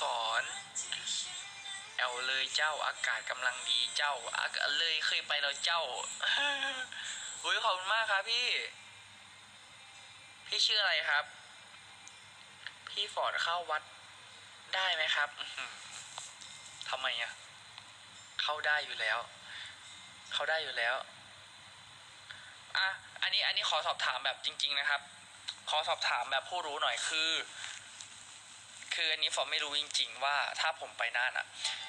สอนแอลเลยเจ้าอากาศกำลังดีเจ้าอากาศเลยเคยไปแล้วเจ้าอุ้ยขอบคุณมากครับพี่ พี่ชื่ออะไรครับ พี่ฟอร์ดเข้าวัดได้ไหมครับอื้อหือทำไมอะเข้าได้อยู่แล้ว เข้าได้อยู่แล้วอะอันนี้อันนี้ขอสอบถามแบบจริง ๆ นะครับ ขอสอบถามแบบผู้รู้หน่อยคือ คืออันนี้ฟอร์มไม่รู้จริง ๆ ว่าถ้าผมไปน่านอะ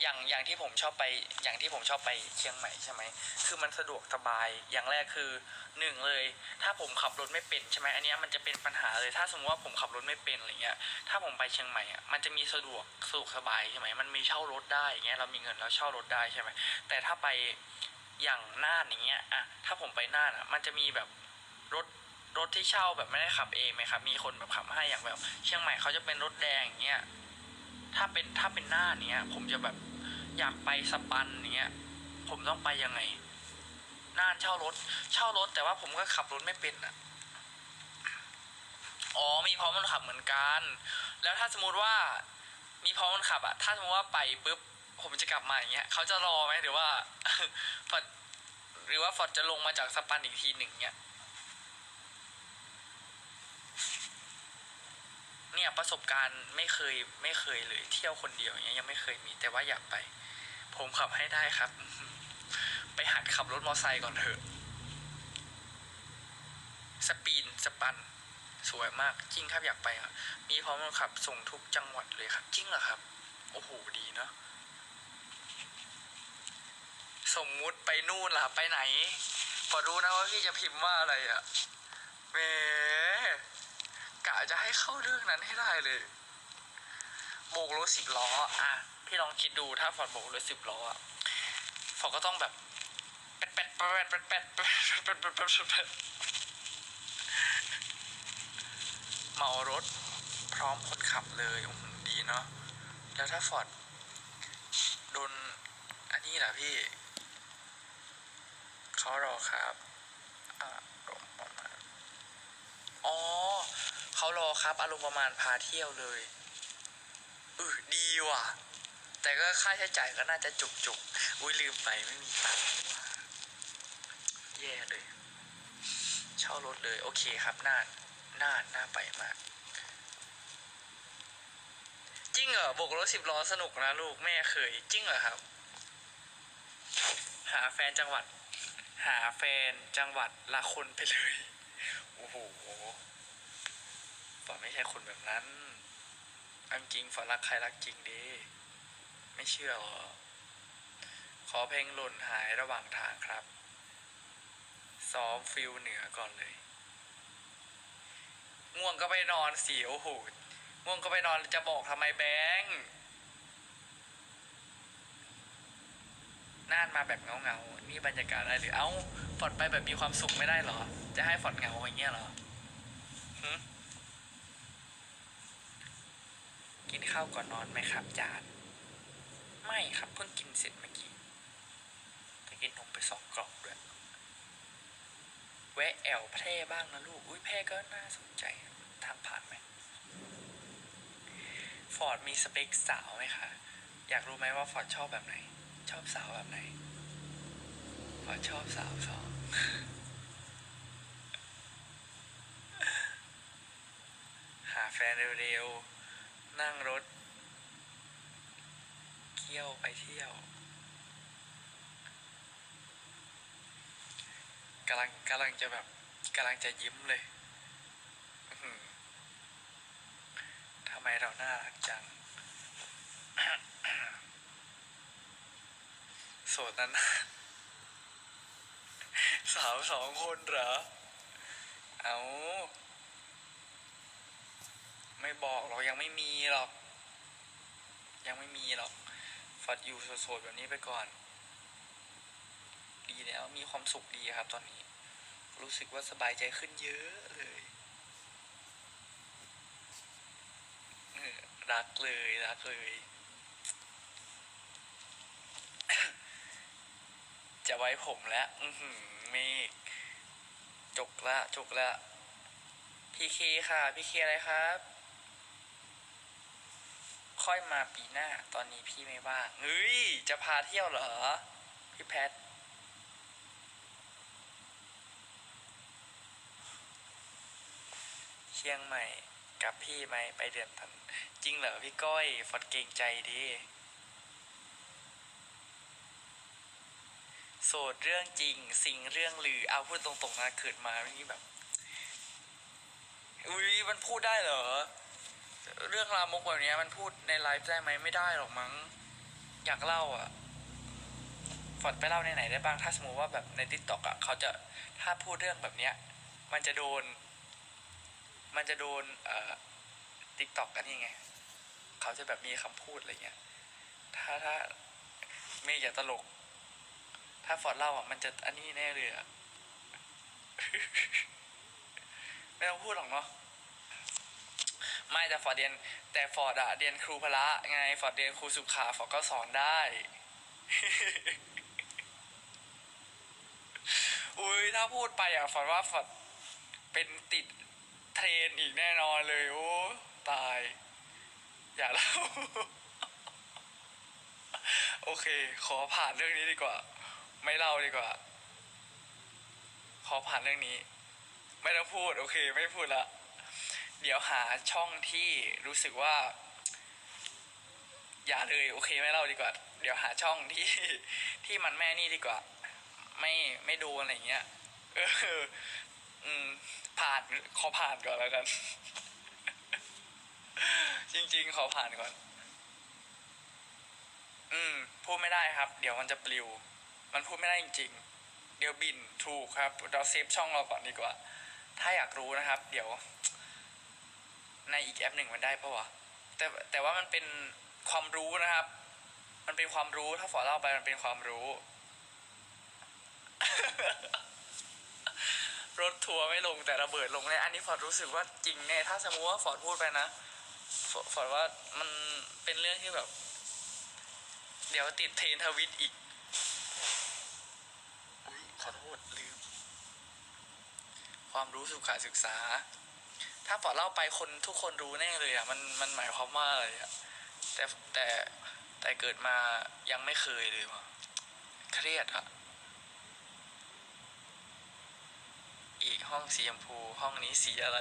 อย่างอย่างที่ผมชอบไปอย่างที่ผมชอบไปเชียงใหม่ใช่ไหมคือมันสะดวกสบายอย่างแรกคือหนึ่งเลย ถ้าผมขับรถไม่เป็นใช่ไหมอันนี้มันจะเป็นปัญหาเลย ถ้าสมมติว่าผมขับรถไม่เป็นอะไรเงี้ยถ้าผมไปเชียงใหม่อะมันจะมีสะดวกสะดวกสบายใช่ไหมมันมีเช่ารถได้อย่างเงี้ยเรามีเงินแล้วเช่ารถได้ใช่ไหมแต่ถ้าไปอย่างน่านอย่างเงี้ยอะถ้าผมไปน่านอะมันจะมีแบบรถ รถที่เช่าแบบไม่ได้ขับเองไหมครับ มีคนแบบขับให้อย่างแบบ เชียงใหม่เขาจะเป็นรถแดงอย่างเงี้ยถ้าเป็นถ้าเป็นหน่าเนี้ย ผมจะแบบอยากไปสปันอย่างเงี้ย ผมต้องไปยังไงน่านเช่ารถ เช่ารถ แต่ว่าผมก็ขับรถไม่เป็นอะอ๋อมีพร้อมคนขับเหมือนกัน แล้วถ้าสมมติว่ามีพร้อมคนขับอะถ้าสมมติว่าไปปุ๊บผมจะกลับมาอย่างเงี้ยเขาจะรอไหมหรือว่าฟอร์ดหรือว่าฟอร์ดจะลงมาจากสปันอีกทีหนึ่งเนี้ย ประสบการณ์ไม่เคยไม่เคยเลยเที่ยวคนเดียวอย่างเงี้ยยังไม่เคยมี แต่ว่าอยากไป ผมขับให้ได้ครับ ไปหัดขับรถมอเตอร์ไซค์ก่อนเถอะ สปีนสปัน สวยมากจริงครับอยากไปครับมีพร้อมขับส่งทุกจังหวัดเลยครับจริงเหรอครับ โอ้โหดีเนาะสมมุติไปนู่นล่ะไปไหนพอรู้นะว่าพี่จะพิมพ์ว่าอะไรอะ่ะแหมะจะให้เข้าเรื่องนั้นให้ได้เลยโบกรถสิบล้ออะพี่ลองคิดดูถ้าฟอร์ดโบกรถสิบล้ออะฟอร์ดก็ต้องแบบแปดแปดแปดแปดแปดแปดแปดแปดแปดแปดแปดเมารถพร้อมคนขับเลยอืมดีเนาะแล้วถ้าฟอร์ดโดนอันนี้ล่ะพี่เขารอครับอารมณ์ประมาณอ๋อ เขารอครับอารมณ์ประมาณพาเที่ยวเลยเออดีว่ะ แต่ก็ค่าใช้จ่ายก็น่าจะจุกจุกอุ้ยลืมไปไม่มีตังค์แย่เลย เช่ารถเลย โอเคครับน่านน่านน่าไปมากจริงเหรอบกรถสิบล้อสนุกนะลูกแม่เคยจริงเหรอครับ หาแฟนจังหวัด หาแฟนจังหวัดละคนไปเลย โอ้โห ใช่คนแบบนั้นเอาจริงฝรักใครรักจริงดี ไม่เชื่อหรอ ขอเพลงหล่นหายระหว่างทางครับ ซ้อมฟิลเหนือก่อนเลย ง่วงก็ไปนอนสิโอ้โหง่วงก็ไปนอนจะบอกทำไมแบงค์น่านมาแบบเงาเงาๆนี่บรรยากาศอะไรหรือ เอ้าฟอดไปแบบมีความสุขไม่ได้หรอ จะให้ฟอร์ดเงาอย่างเงี้ยหรอ กินข้าวก่อนนอนไหมครับจานไม่ครับเพิ่งกินเสร็จเมื่อกี้แต่กินนมไปสองกล่องด้วยแวะแอวแพร่บ้างนะลูก อุ้ยแพร่ก็น่าสนใจทางผ่านไหมฟอร์ดมีสเปคสาวไหมคะ อยากรู้ไหมว่าฟอร์ดชอบแบบไหน ชอบสาวแบบไหน ฟอร์ดชอบสาวสองหาแฟนเร็วๆ นั่งรถ เที่ยวไปเที่ยวกำลังกำลังจะแบบกำลังจะยิ้มเลยทำไมเราน่ารักจัง โสดนั้น สาวสองคนเหรอ เอา ไม่บอกหรอกยังไม่มีหรอก ยังไม่มีหรอกฟอดอยู่โสดๆแบบนี้ไปก่อน ดีแล้วมีความสุขดีครับ ตอนนี้ รู้สึกว่าสบายใจขึ้นเยอะเลยรักเลยรักเลยจะไว้ผมแล้ว อือหือเมฆจกละจกละ พี่เคค่ะ พี่เคอะไรครับ ค่อยมาปีหน้า ตอนนี้พี่ไม่ว่างเฮ้ย จะพาเที่ยวเหรอ พี่แพทเชียงใหม่กับพี่ไหมไปเดือนธันจริงเหรอพี่ก้อยฟอดเกรงใจดีโสดเรื่องจริง สิ่งเรื่องลือเอาพูดตรงๆนะเกิดมาเมื่อกี้แบบอุ้ยมันพูดได้เหรอ เรื่องรามกแบบนี้มันพูดในไลฟ์ได้ไหมไม่ได้หรอกมั้ง อยากเล่าอะฟอดไปเล่าในไหนได้บ้างถ้าสมมติว่าแบบในทิกตอกอะเขาจะถ้าพูดเรื่องแบบเนี้ย มันจะโดน มันจะโดนเอ่อทิกตอกกันนี่ไงเขาจะแบบมีคำพูดอะไรเงี้ยถ้าถ้าไม่อย่าตลก ถ้าฟอร์ดเล่าอะมันจะอันนี้แน่เลยอะ ไม่ต้องพูดหรอกเนาะ ไม่แต่ฟอร์ดเรียนแต่ฟอร์ดอะเรียนครูพละไงฟอร์ดเรียนครูสุขาฟอร์ดก็สอนได้ อุ้ยถ้าพูดไปอะฟอร์ดว่าฟอร์ดเป็นติดเทรนอีกแน่นอนเลยโอ้ตาย อย่าเล่าโอเค ขอผ่านเรื่องนี้ดีกว่า ไม่เล่าดีกว่า ขอผ่านเรื่องนี้ ไม่ต้องพูด โอเค ไม่พูดละ เดี๋ยวหาช่องที่รู้สึกว่า อย่าเลยโอเคไม่เล่าดีกว่า เดี๋ยวหาช่องที่ที่มันแม่นี่ดีกว่า ไม่ไม่ดูอะไรเงี้ยเอออืมผ่านขอผ่านก่อนแล้วกัน จริง ๆ ขอผ่านก่อน อืมพูดไม่ได้ครับ เดี๋ยวมันจะปลิว มันพูดไม่ได้จริง ๆ เดี๋ยวบินถูกครับ เราเซฟช่องเราก่อนดีกว่า ถ้าอยากรู้นะครับ เดี๋ยว ในอีกแอปหนึ่งมันได้ปะวะแต่แต่ว่ามันเป็นความรู้นะครับ มันเป็นความรู้ถ้าฝอเล่าไปมันเป็นความรู้ รถทัวร์ไม่ลงแต่ระเบิดลงเลยอันนี้ฟอร์ดรู้สึกว่าจริงแน่ถ้าสมมติว่าฟอร์ดพูดไปนะฟอร์ดว่ามันเป็นเรื่องที่แบบ เดี๋ยวติดเทรนทวิตอีกขอโทษลืม ความรู้สุขาศึกษา ถ้าฟอร์ดเล่าไปคนทุกคนรู้แน่เลยอะมันมันหมายความว่าอะไรอะแต่แต่แต่เกิดมายังไม่เคยเลยว่ะเครียดอะอีกห้องสีชมพูห้องนี้สีอะไร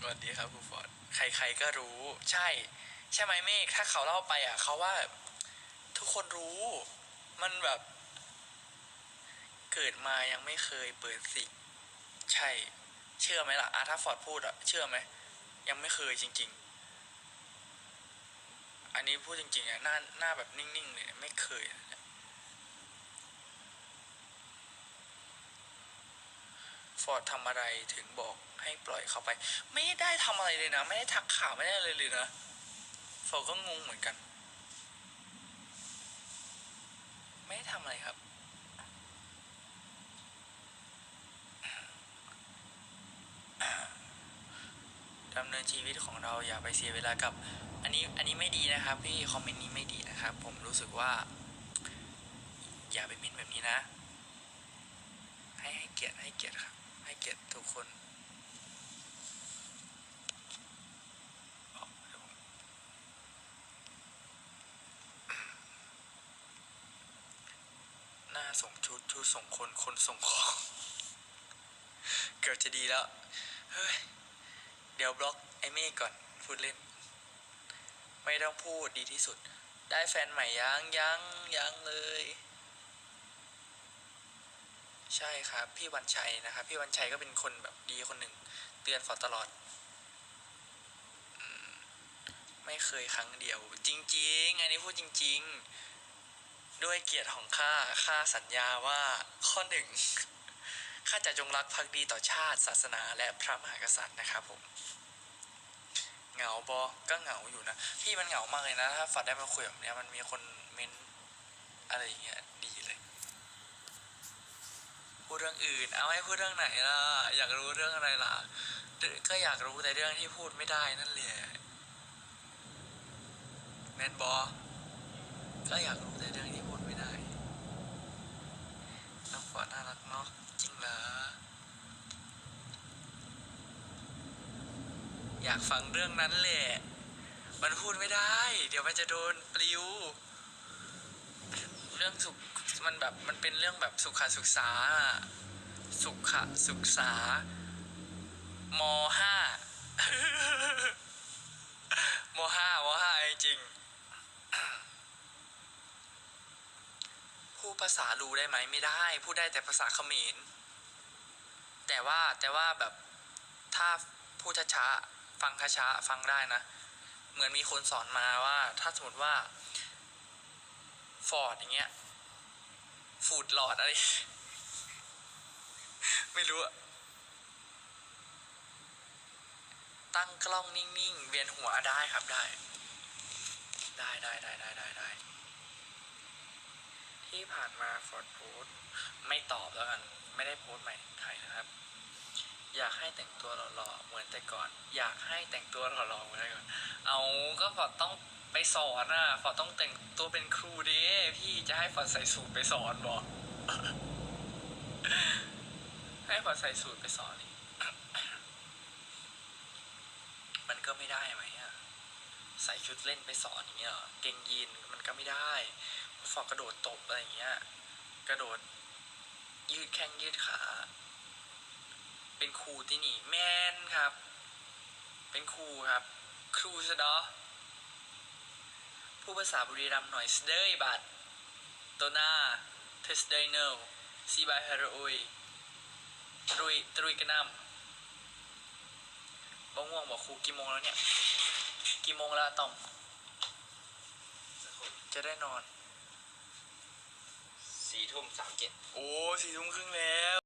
สวัสดีครับครูฟอร์ดใครๆก็รู้ ใช่ ใช่ไหมเมฆถ้าเขาเล่าไปอะ เขาว่า ทุกคนรู้ มันแบบ เกิดมายังไม่เคยเปิดสิ ใช่ เชื่อไหมล่ะอะถ้าฟอร์ดพูดอะเชื่อไหม ยังไม่เคยจริง ๆ อันนี้พูดจริงๆอะหน้าหน้าแบบนิ่งๆเลยไม่เคยฟอร์ดทำอะไรถึงบอกให้ปล่อยเขาไป ไม่ได้ทำอะไรเลยนะ ไม่ได้ทักข่าวไม่ได้อะไรเลยนะฟอร์ดก็งงเหมือนกัน ไม่ได้ทำอะไรครับ ดำเนิน ชีวิตของเราอย่าไปเสียเวลากับ อันนี้อันนี้ไม่ดีนะครับพี่คอมเมนต์นี้ไม่ดีนะครับ ผมรู้สึกว่า อย่าไปเม้นแบบนี้นะ ให้ให้เกียรติให้เกียรติครับ ให้เกียรติทุกคนหน้าส่งชุดชุดส่งคนคนส่งของ เกือบจะดีแล้ว เฮ้ย เดี๋ยวบล็อก เมฆก่อนพูดเล่น ไม่ต้องพูดดีที่สุด ได้แฟนใหม่ยังยังยังเลย ใช่ครับ พี่วันชัยนะครับ พี่วันชัยก็เป็นคนแบบดีคนหนึ่ง เตือนฟอตลอด ไม่เคยครั้งเดียว จริง ๆ อันนี้พูดจริง ๆ ด้วยเกียรติของข้าข้าสัญญาว่าข้อหนึ่งข้าจะจงรักภักดีต่อชาติ ศาสนาและพระมหากษัตริย์นะครับผม เหงาบอก็เหงาอยู่นะพี่มันเหงามากเลยนะถ้าฝัดได้มาคุยแบบเนี้ยมันมีคนเม้นอะไรอย่างเงี้ยดีเลยพูดเรื่องอื่น เอาให้พูดเรื่องไหนล่ะอยากรู้เรื่องอะไรล่ะก็อยากรู้แต่เรื่องที่พูดไม่ได้นั่นแหละแมนบอก็อยากรู้แต่เรื่องที่พูดไม่ได้น้องฟอร์ดน่ารักเนาะจริงเหรอ อยากฟังเรื่องนั้นแหละ มันพูดไม่ได้ เดี๋ยวมันจะโดนปลิว เรื่องสุขมันแบบมันเป็นเรื่องแบบสุขศึกษา สุขศึกษามห้ามห้ามห้าจริงพูดภาษารู้ได้ไหมไม่ได้ พูดได้แต่ภาษาเขมรแต่ว่าแต่ว่าแบบถ้าพูดช้าๆ ฟังช้าๆฟังได้นะ เหมือนมีคนสอนมาว่า ถ้าสมมติว่าฟอร์ดอย่างเงี้ยฟูดหลอดอะไร ไม่รู้อะตั้งกล้องนิ่งๆ เวียนหัวได้ครับได้ ได้ได้ได้ได้ได้ได้ ที่ผ่านมาฟอร์ดโพสไม่ตอบแล้วกัน ไม่ได้โพสใหม่ใครนะครับ อยากให้แต่งตัวหล่อๆเหมือนแต่ก่อน อยากให้แต่งตัวหล่อๆเหมือนแต่ก่อน เอาก็ฟอต้องไปสอนอะฟอต้องแต่งตัวเป็นครูดิพี่จะให้ฟอใส่สูทไปสอนบอกให้ฟอใส่สูทไปสอนนี่มันก็ไม่ได้ไหมอะใส่ชุดเล่นไปสอนอย่างเงี้ยเหรอเกงยีนมันก็ไม่ได้ฟอกระโดดตบอะไรอย่างเงี้ย กระโดดยืดแข้งยืดขา เป็นครูที่นี่ แมนครับ เป็นครูครับ ครูซะเนาะผู้ภาษาบุรีรัมย์หน่อยสเดย์บัดตัวหน้าเทสเดย์เนลซีบายฮารุยตรุยตรุยกระหนำบ้ง่วงบอกครูกี่โมงแล้วเนี่ย กี่โมงแล้วอะตอม จะได้นอน สี่ทุ่มสามเจ็ด โอ้สี่ทุ่มครึ่งแล้ว